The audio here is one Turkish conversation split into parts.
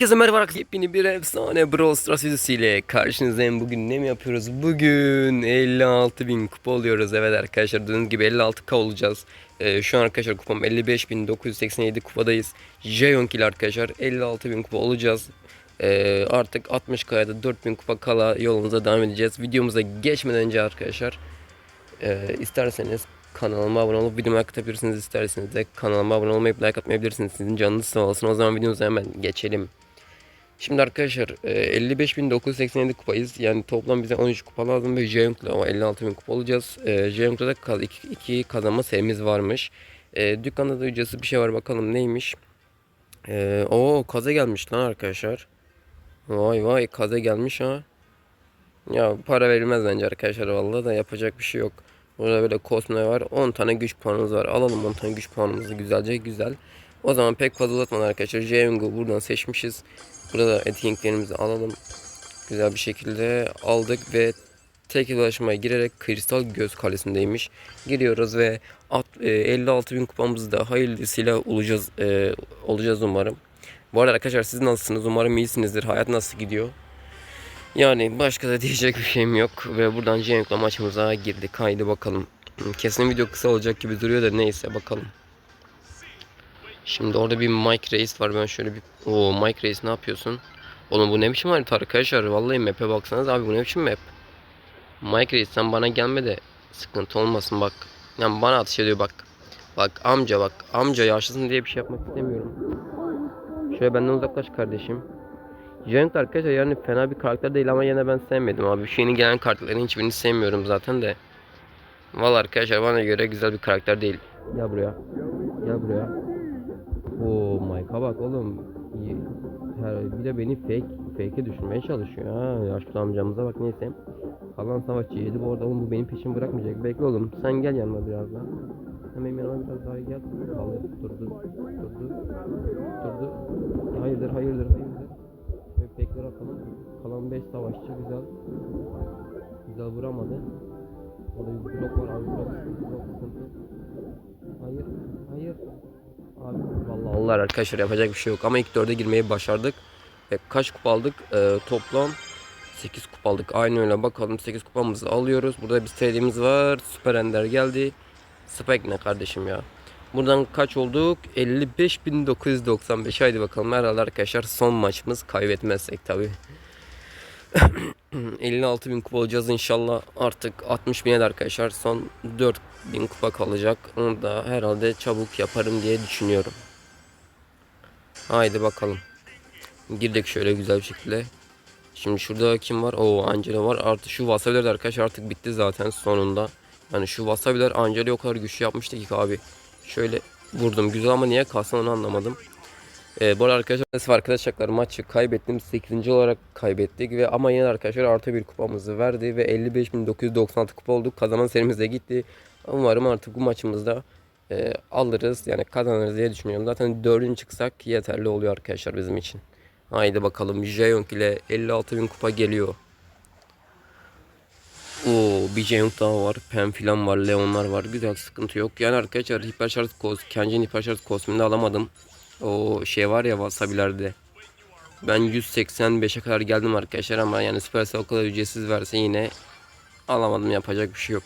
Herkese merhaba arkadaşlar. Yepyeni bir efsane Brawl Stars videosuyla karşınızdayım. Bugün ne mi yapıyoruz? Bugün 56.000 kupa oluyoruz. Evet arkadaşlar dediğiniz gibi 56k olacağız. Ee, şu an arkadaşlar kupam 55.987 kupadayız. Jeyonk ile arkadaşlar 56.000 kupa olacağız. Ee, artık 60k'ya da 4000 kupa kala yolumuza devam edeceğiz. Videomuza geçmeden önce arkadaşlar e, isterseniz kanalıma abone olup videomu like atabilirsiniz. İsterseniz de kanalıma abone olmayıp like atmayabilirsiniz. Sizin canınız sağ olsun. O zaman videomuza hemen geçelim. Şimdi arkadaşlar e, 55.987 kupayız. Yani toplam bize 13 kupa lazım ve Jeyunk'la o 56.000 kupa olacağız. E, da 2, iki kazanma serimiz varmış. E, dükkanda da ücretsiz bir şey var bakalım neymiş. E, o kaza gelmiş lan arkadaşlar. Vay vay kaza gelmiş ha. Ya para verilmez bence arkadaşlar vallahi da yapacak bir şey yok. Burada böyle kosme var. 10 tane güç puanımız var. Alalım 10 tane güç puanımızı güzelce güzel. O zaman pek fazla uzatmadan arkadaşlar Jeyung'u buradan seçmişiz. Burada etkinliklerimizi alalım. Güzel bir şekilde aldık ve tek ulaşmaya girerek Kristal Göz Kalesi'ndeymiş. Giriyoruz ve at, e, 56 bin kupamızı da hayırlısıyla olacağız, e, olacağız umarım. Bu arada arkadaşlar siz nasılsınız? Umarım iyisinizdir. Hayat nasıl gidiyor? Yani başka da diyecek bir şeyim yok ve buradan Cenk'la maçımıza girdik. Haydi bakalım. Kesin video kısa olacak gibi duruyor da neyse bakalım. Şimdi orada bir Mike Reis var. Ben şöyle bir... Oo Mike Reis ne yapıyorsun? Oğlum bu ne biçim harita arkadaşlar? Vallahi map'e baksanız abi bu ne biçim map? Mike Reis sen bana gelme de sıkıntı olmasın bak. Yani bana atış ediyor bak. Bak amca bak. Amca yaşlısın diye bir şey yapmak istemiyorum. Şöyle benden uzaklaş kardeşim. Jank arkadaşlar yani fena bir karakter değil ama yine ben sevmedim abi. Şu yeni gelen kartların hiçbirini sevmiyorum zaten de. Valla arkadaşlar bana göre güzel bir karakter değil. Gel buraya. Gel buraya. Oo Mike'a bak oğlum. Bir de beni fake fake'e düşürmeye çalışıyor ha. Yaşlı amcamıza bak neyse. Kalan savaşçı yedi bu arada oğlum bu benim peşimi bırakmayacak. Bekle oğlum sen gel yanıma biraz daha. Sen yanıma biraz daha gel. Vallahi durdu. Durdu. Durdu. Hayırdır hayırdır hayırdır. Ve pekler atalım. Kalan 5 savaşçı güzel. Güzel vuramadı. Orada bir blok var abi blok, blok sıkıntı. Hayır, hayır. Abi vallahi Allah arkadaşlar yapacak bir şey yok ama ilk 4'e girmeyi başardık. Ve kaç kupa aldık? Ee, toplam 8 kupa aldık. Aynı öyle bakalım 8 kupamızı alıyoruz. Burada bir sevdiğimiz var. Süper Ender geldi. Spike ne kardeşim ya. Buradan kaç olduk? 55.995. Haydi bakalım herhalde arkadaşlar son maçımız kaybetmezsek tabi. 56.000 kupa olacağız inşallah. Artık 60.000'e de arkadaşlar son 4.000 kupa kalacak. Onu da herhalde çabuk yaparım diye düşünüyorum. Haydi bakalım. Girdik şöyle güzel bir şekilde. Şimdi şurada kim var? Oo Angela var. Artık şu wasabiler arkadaşlar artık bitti zaten sonunda. Yani şu wasabiler Angela'yı o kadar güçlü yapmıştı ki abi. Şöyle vurdum güzel ama niye kalsın onu anlamadım. Ee, bu arada arkadaşlar maalesef arkadaşlar maçı kaybettim. 8. olarak kaybettik ve ama yine arkadaşlar artı bir kupamızı verdi ve 55.996 kupa olduk. Kazanan serimiz de gitti. Umarım artık bu maçımızda e, alırız yani kazanırız diye düşünüyorum. Zaten 4. çıksak yeterli oluyor arkadaşlar bizim için. Haydi bakalım Jeyong ile 56.000 kupa geliyor. Oo bir Jeyong daha var. Pen filan var. Leonlar var. Güzel sıkıntı yok. Yani arkadaşlar hiperşarj kos, Kenji'nin hiperşarj kostümünü alamadım. O şey var ya wasabilerde. Ben 185'e kadar geldim arkadaşlar ama yani Supercell o kadar ücretsiz verse yine alamadım yapacak bir şey yok.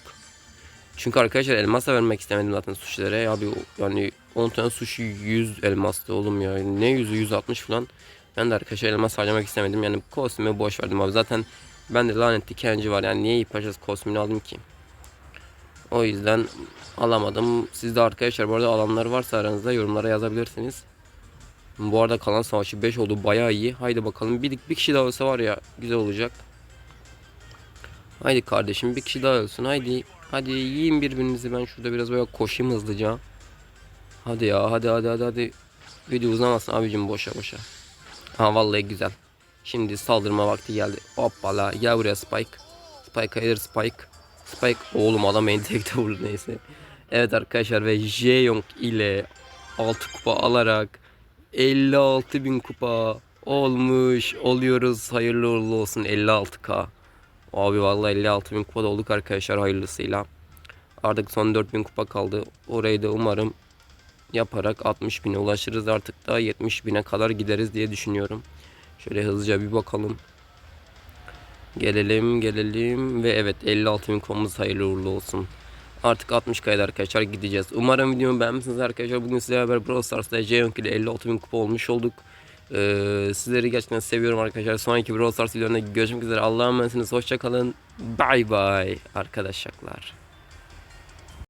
Çünkü arkadaşlar elmas da vermek istemedim zaten sushilere. Abi yani 10 tane sushi 100 elmastı oğlum ya. Ne 100'ü 160 falan. Ben de arkadaşlar elmas harcamak istemedim. Yani kostümü boş verdim abi. Zaten ben de lanetli Kenji var. Yani niye hiperşarj kostümünü aldım ki? O yüzden alamadım. Siz de arkadaşlar bu arada alanlar varsa aranızda yorumlara yazabilirsiniz. Bu arada kalan savaşı 5 oldu bayağı iyi. Haydi bakalım bir, bir kişi daha olsa var ya güzel olacak. Haydi kardeşim bir kişi daha ölsün haydi. Hadi yiyin birbirinizi ben şurada biraz böyle koşayım hızlıca. Hadi ya hadi hadi hadi hadi. Video uzamasın abicim boşa boşa. Ha vallahi güzel. Şimdi saldırma vakti geldi. Hoppala gel buraya Spike. Spike hayır Spike. Spike oğlum adam entekte vurdu neyse. Evet arkadaşlar ve Jeyong ile 6 kupa alarak 56 bin kupa olmuş oluyoruz. Hayırlı uğurlu olsun 56k. Abi vallahi 56 bin kupada olduk arkadaşlar hayırlısıyla. Artık son 4 bin kupa kaldı. Orayı da umarım yaparak 60 bine ulaşırız. Artık da 70 bine kadar gideriz diye düşünüyorum. Şöyle hızlıca bir bakalım. Gelelim gelelim ve evet 56 bin kupamız hayırlı uğurlu olsun. Artık 60 kaydı arkadaşlar gideceğiz. Umarım videomu beğenmişsiniz arkadaşlar. Bugün sizlerle beraber Brawl Stars'ta J-Yonk ile 56 bin kupa olmuş olduk. Ee, sizleri gerçekten seviyorum arkadaşlar. Sonraki Brawl Stars videolarında görüşmek üzere. Allah'a emanetsiniz. Hoşçakalın. Bay bay arkadaşlar.